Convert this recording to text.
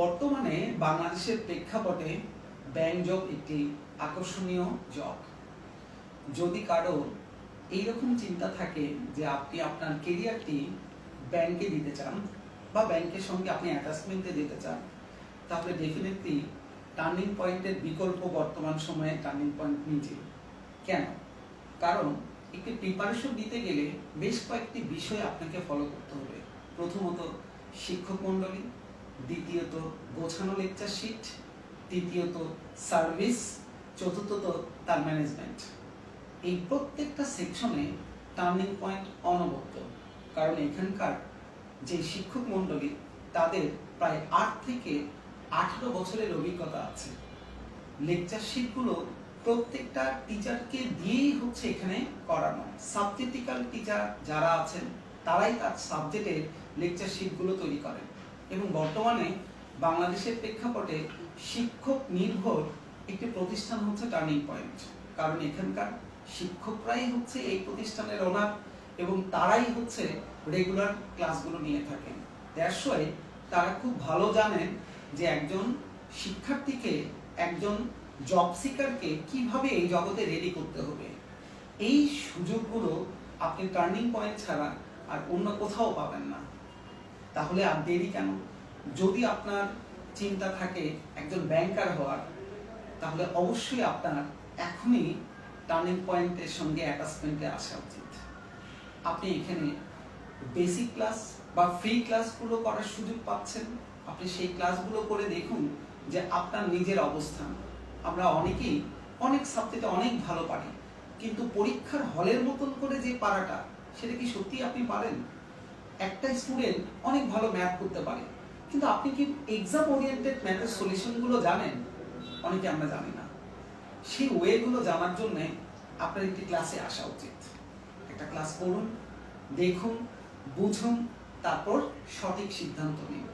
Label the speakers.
Speaker 1: বর্তমানে বাংলাদেশের প্রেক্ষাপটে ব্যাংক জব একটি আকর্ষণীয় জব যদি কারও এইরকম চিন্তা থাকে যে আপনি আপনার কেরিয়ারটি ব্যাংকে দিতে চান বা ব্যাংকের সঙ্গে আপনি অ্যাটাচমেন্টে দিতে চান, তাহলে ডেফিনেটলি টার্নিং পয়েন্টের বিকল্প বর্তমান সময়ে টার্নিং পয়েন্ট নিজে। কেন? কারণ একটি প্রিপারেশন দিতে গেলে বেশ কয়েকটি বিষয় আপনাকে ফলো করতে হবে। প্রথমত শিক্ষক মণ্ডলী দ্বিতীয়ত গোছানো লেকচার শিট, তৃতীয়ত সার্ভিস, চতুর্থত তার ম্যানেজমেন্ট। এই প্রত্যেকটা সেকশনে টার্নিং পয়েন্ট অনবদ্য, কারণ এখানকার যে শিক্ষক মণ্ডলী, তাদের প্রায় আট থেকে আঠারো বছরের অভিজ্ঞতা আছে। লেকচার শিটগুলো প্রত্যেকটা টিচারকে দিয়েই হচ্ছে এখানে করানো। সাবজেক্টিক্যাল টিচার যারা আছেন, তারাই তার সাবজেক্টের লেকচার শিটগুলো তৈরি করেন। এবং বর্তমানে বাংলাদেশের প্রেক্ষাপটে শিক্ষক নির্ভর একটি প্রতিষ্ঠান হচ্ছে টার্নিং পয়েন্ট কারণ এখানকার শিক্ষকরাই হচ্ছে এই প্রতিষ্ঠানের ওনার এবং তারাই হচ্ছে রেগুলার ক্লাসগুলো নিয়ে থাকেন। ওয়াই তারা খুব ভালো জানেন যে একজন শিক্ষার্থীকে, একজন জব সিকারকে কীভাবে এই জগতে রেডি করতে হবে। এই সুযোগগুলো আপনি টার্নিং পয়েন্ট ছাড়া আর অন্য কোথাও পাবেন না। তাহলে আর দেরি কেন? যদি আপনার চিন্তা থাকে একজন ব্যাংকার হওয়ার, তাহলে অবশ্যই আপনার এখনই টার্নিং পয়েন্টের সঙ্গে অ্যাটাচমেন্টে আসা উচিত। আপনি এখানে বেসিক ক্লাস বা ফ্রি ক্লাসগুলো করার সুযোগ পাচ্ছেন। আপনি সেই ক্লাসগুলো করে দেখুন যে আপনার নিজের অবস্থান। আমরা অনেকেই অনেক সাবজেক্টে অনেক ভালো পারি, কিন্তু পরীক্ষার হলের মতন করে যে পারাটা, সেটা কি সত্যি আপনি পারেন? একটা স্টুডেন্ট অনেক ভালো ম্যাথ করতে পারে। কিন্তু আপনি কি এক্সাম ওরিয়েন্টেড ম্যাথের সলিউশনগুলো জানেন? অনেকে আমরা জানি না। সেই ওয়েগুলো জানার জন্য আপনার একটি ক্লাসে আসা উচিত। একটা ক্লাস করুন দেখুন, বুঝুন, তারপর সঠিক সিদ্ধান্ত নিন।